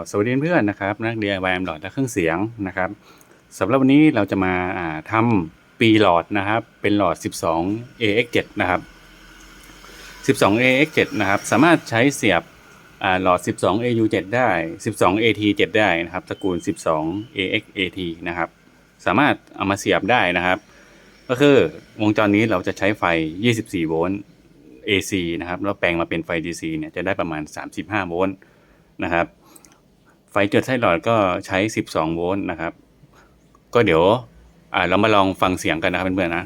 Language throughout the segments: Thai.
็สวัสดีเพื่อนนะครับนักเรียนวายหลอดและเครื่องเสียงนะครับสำหรับวันนี้เราจะมาาทำปีหลอดนะครับ เป็นหลอด 12 AX7 นะครับ 12 AX7 นะครับ สามารถใช้เสียบหลอด 12 AU7 ได้ 12 AT7 ได้นะครับตระกูล 12 AXAT นะครับ สามารถเอามาเสียบได้นะครับ ก็คือวงจรนี้เราจะใช้ไฟ 24 โวลต์ AC นะครับแล้วแปลงมาเป็นไฟ DC เนี่ยจะได้ประมาณ 35 โวลต์นะครับ ไฟจุดไส้หลอดก็ใช้ 12 โวลต์นะครับ ก็เดี๋ยวอ่าเรามาลองฟังเสียงกันนะครับเพื่อนๆนะ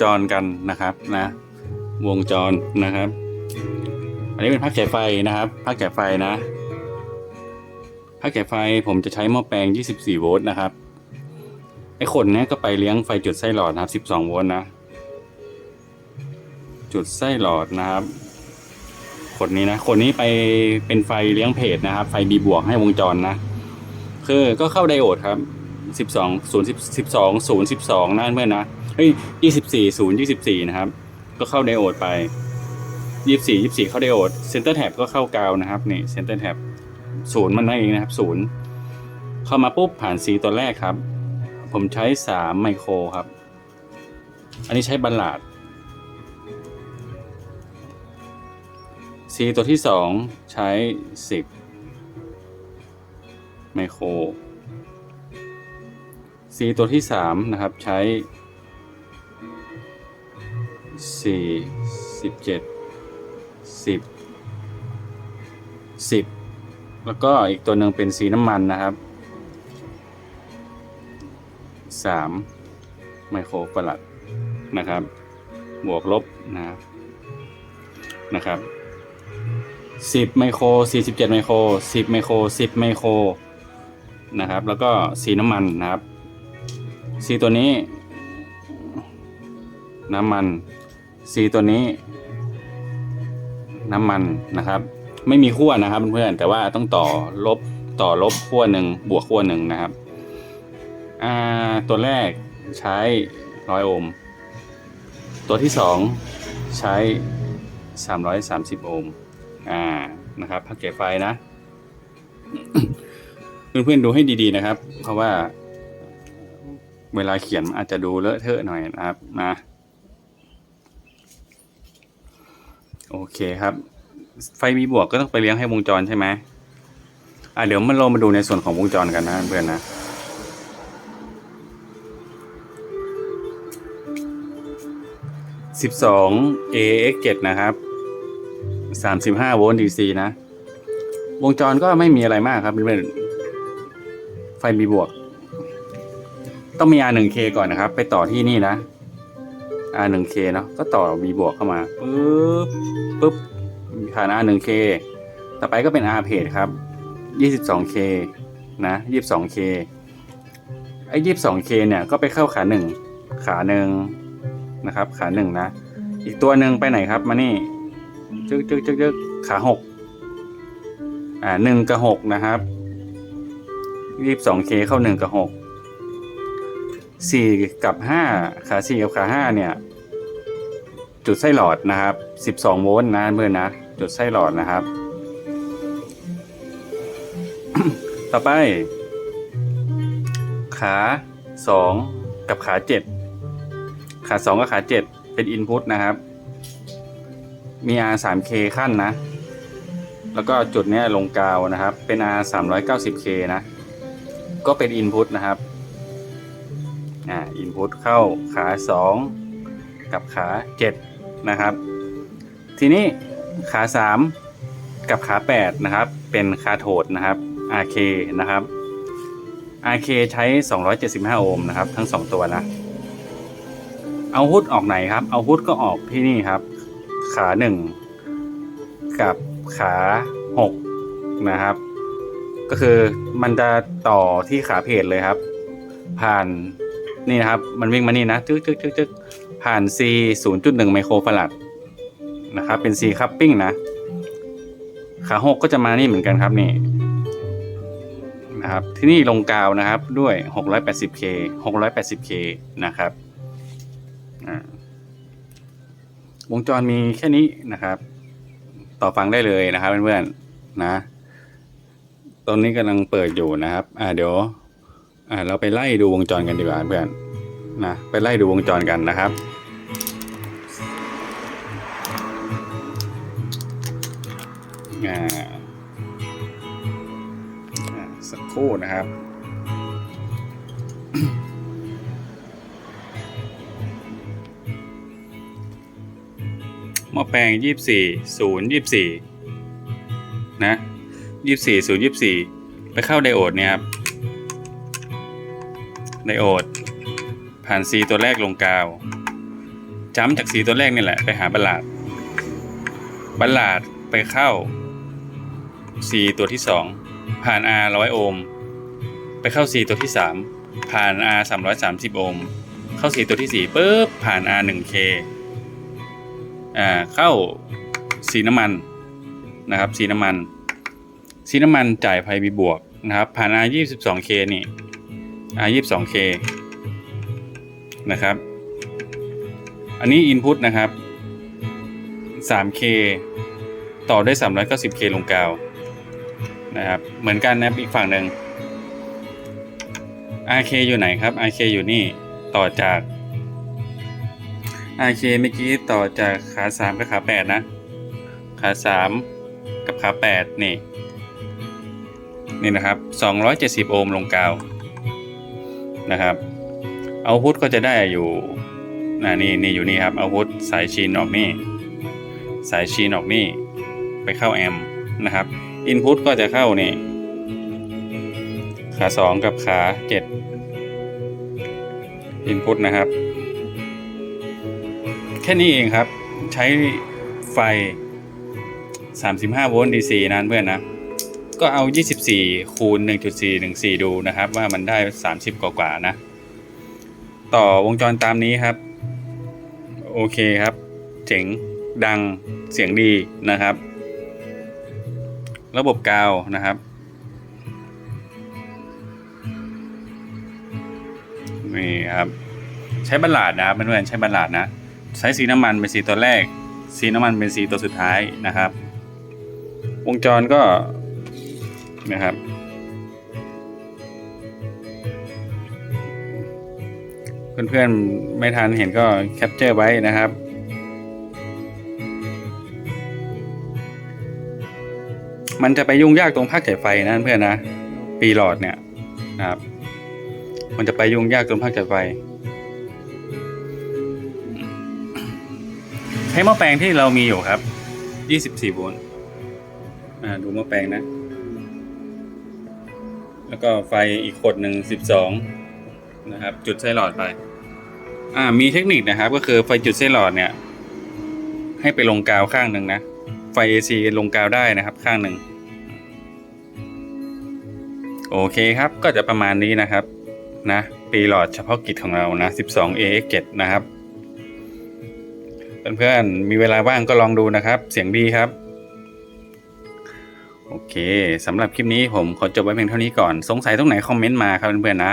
จรกันนะครับนะ วงจรนะครับ อันนี้เป็นพักฉายไฟนะครับพักฉายไฟนะพักฉายไฟผมจะใช้หม้อแปลง 24 โวลต์นะครับไอ้ขนเนี้ยก็ไปเลี้ยงไฟจุดไส้หลอดนะครับ 12 โวลต์นะ จุดไส้หลอดนะครับขนนี้นะขนนี้ไปเป็นไฟเลี้ยงเพจนะครับ ไฟบีบวกให้วงจรนะ คือก็เข้าไดโอดครับ สิบสองศูนย์สิบสิบสองศูนย์สิบสองนั่นเพื่อนนะเฮ้ยยี่สิบสี่ศูนย์ยี่สิบสี่นะครับ ก็เข้าไดโอดไปยี่สิบสี่ยี่สิบสี่เข้าไดโอดเซนเตอร์แท็บก็เข้ากาวนะครับนี่เซนเตอร์แท็บศูนย์มันนั่นเองนะครับศูนย์เข้ามาปุ๊บผ่านซีตัวแรกครับ ผมใช้สามไมโครครับ อันนี้ใช้บัลลาดซีตัวที่สองใช้สิบไมโคร C ตัวที่สามนะครับใช้สี่สิบเจ็ดสิบสิบแล้วก็อีกตัวหนึ่งเป็นสีน้ำมันนะครับสามไมโครฟารัดนะครับ บวกลบนะครับนะครับสิบไมโครสี่สิบเจ็ดไมโครสิบไมโครสิบไมโครนะครับ แล้วก็สีน้ำมันนะครับ สีตัวนี้ น้ำมันสีตัวนี้ น้ำมันนะครับ ไม่มีขั้วนะครับเพื่อนๆแต่ว่าต้องต่อลบต่อลบขั้วหนึ่งบวกขั้วหนึ่งนะครับตัวแรกใช้ร้อยโอห์มตัวที่สองใช้สามร้อยสามสิบโอห์มอ่านะครับพักเก็บไฟนะ เพื่อนๆดูให้ดีๆนะครับ เพราะว่า เวลาเขียนอาจจะดูเลอะเทอะหน่อยนะครับนะโอเคครับ ไฟมีบวกก็ต้องไปเลี้ยงให้วงจรใช่ไหมอะเดี๋ยวมันเรามาดูในส่วนของวงจรกันนะเพื่อนนะสิบสอง AX เจ็ดนะครับสามสิบห้าโวลต์ DC นะ วงจรก็ไม่มีอะไรมากครับเพื่อนไฟมีบวก ต้องมี R1K ก่อนนะครับ ไปต่อที่นี่นะ R1K เนาะก็ต่อ V บวกเข้ามาปึ๊บปึ๊บผ่าน R 1 K ต่อไปก็เป็น R เพจครับ 22K นะ 22K ไอ้ 22K เนี่ยก็ไปเข้าขาหนึ่งขาหนึ่งนะครับ ขาหนึ่งนะ อีกตัวหนึ่งไปไหนครับมานี่จึ๊กจึ๊กจึ๊กจึ๊กขาหกอ่าหนึ่งกับหกนะครับยี่สิบสองเคเข้าหนึ่งกับหก สี่กับห้าขาสี่กับขาห้าเนี่ย จุดไส้หลอดนะครับสิบสองโวลต์นะเพื่อนนะ จุดไส้หลอดนะครับ ต่อไป ขาสองกับขาเจ็ดขาสองกับขาเจ็ดเป็นอินพุตนะครับ มี R 3 K ขั้นนะ แล้วก็จุดเนี้ยลงกาวนะครับ เป็น R 3 9 0 K นะ ก็เป็นอินพุตนะครับ อ่าอินพุตเข้าขา 2 กับขา 7 นะครับ ทีนี้ขา 3 กับขา 8 นะครับ เป็นคาโทดนะครับ RK นะครับ RK ใช้ 275 โอห์มนะครับ ทั้ง 2 ตัวนะเอาฮุดออกไหนครับ เอาฮุดก็ออกที่นี่ครับ ขาหนึ่งกับขาหกนะครับ ก็คือมันจะต่อที่ขาเพจเลยครับ ผ่าน นี่นะครับ มันวิ่งมานี่นะจึ๊กจึ๊กจึ๊กจึ๊กผ่าน C 0.1 ไมโครฟาราดนะครับ เป็น C คัพปิ้งนะ ขาหกก็จะมานี่เหมือนกันครับนี่นะครับ ที่นี่ลงกาวนะครับด้วย 680K 680K นะครับวงจรมีแค่นี้นะครับ ต่อฟังได้เลยนะครับเพื่อนๆนะ ตอนนี้กำลังเปิดอยู่นะครับ อ่าเดี๋ยว อ่าเราไปไล่ดูวงจรกันดีกว่าเพื่อนนะไปไล่ดูวงจรกันนะครับ อ่าอ่าสักครู่นะครับ หม้อแปลงยี่สี่ศูนย์ยี่สี่นะยี่สี่ศูนย์ยี่สี่ไปเข้าไดโอดเนี่ยครับ ไดโอด ผ่านซีตัวแรกลงกาวจ้ำจากซีตัวแรกนี่แหละ ไปหาบัลลาดบัลลาดไปเข้าซีตัวที่สองผ่าน R ร้อยโอห์มไปเข้าซีตัวที่สามผ่าน R สามร้อยสามสิบโอห์มเข้าซีตัวที่สี่ปุ๊บผ่าน R หนึ่ง K อ่าเข้าสีน้ำมันนะครับสีน้ำมันสีน้ำมันจ่ายไฟบีบวกนะครับผ่าน R 22 K นี่ R 22 K นะครับ อันนี้ Input นะครับ 3K ต่อด้วย 390K ลงกาว นะครับ เหมือนกันนะอีกฝั่งหนึ่ง RK อยู่ไหนครับ RK อยู่นี่ต่อจาก RK เมื่อกี้ต่อจากขาสามกับขาแปดนะ ขาสามกับขาแปดนี่ นี่นะครับสองร้อยเจ็ดสิบโอห์มลงกาว นะครับเอาพุทก็จะได้อยู่นะนี่นี่อยู่นี่ครับเอาพุทสายชีนออกนี่สายชีนออกนี่ไปเข้าแอมนะครับอินพุตก็จะเข้านี่ขาสองกับขาเจ็ดอินพุตนะครับ แค่นี้เองครับ ใช้ไฟ 35 โวลต์ DC นั้นเพื่อนนะ ก็เอา 24 คูณ 1.414 ดูนะครับ ว่ามันได้ 30 กว่ากว่าๆนะ ต่อวงจรตามนี้ครับ โอเคครับ เจ๋งดังเสียงดีนะครับ ระบบกาวนะครับนี่ครับ ใช้บัลลาดนะครับเพื่อนๆใช้บัลลาดนะ ใช้สีน้ำมันเป็นสีตัวแรก สีน้ำมันเป็นสีตัวสุดท้ายนะครับ วงจรก็ นะครับ เพื่อนๆไม่ทันเห็นก็แคปเจอร์ไว้นะครับมันจะไปยุ่งยากตรงภาคจ่ายไฟนะเพื่อนนะ ปีหลอดเนี่ยนะครับ มันจะไปยุ่งยากตรงภาคจ่ายไฟ ใช้หม้อแปลงที่เรามีอยู่ครับ 24 โวลต์อ่าดูหม้อแปลงนะ แล้วก็ไฟอีกขดหนึ่ง12นะครับ จุดไส้หลอดไป อ่ามีเทคนิคนะครับ ก็คือไฟจุดไส้หลอดเนี่ย ให้ไปลงกาวข้างหนึ่งนะ ไฟ AC ลงกาวได้นะครับข้างหนึ่งโอเคครับก็จะประมาณนี้นะครับนะปีหลอดเฉพาะกิจของเรานะ 12 AX7 นะครับเพื่อนๆมีเวลาว่างก็ลองดูนะครับ เสียงดีครับ โอเคสำหรับคลิปนี้ผมขอจบไว้เพียงเท่านี้ก่อน สงสัยตรงไหนคอมเมนต์มาครับเพื่อนๆนะ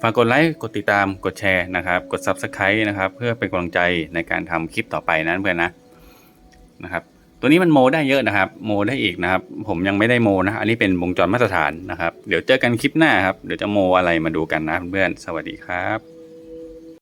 ฝากกดไลค์กดติดตามกดแชร์นะครับ กด Subscribe นะครับ เพื่อเป็นกำลังใจในการทำคลิปต่อไปนะเพื่อนนะนะครับ ตัวนี้มันโมได้เยอะนะครับ โมได้อีกนะครับ ผมยังไม่ได้โมนะ อันนี้เป็นวงจรมาตรฐานนะครับ เดี๋ยวเจอกันคลิปหน้าครับ เดี๋ยวจะโมอะไรมาดูกันนะเพื่อนสวัสดีครับ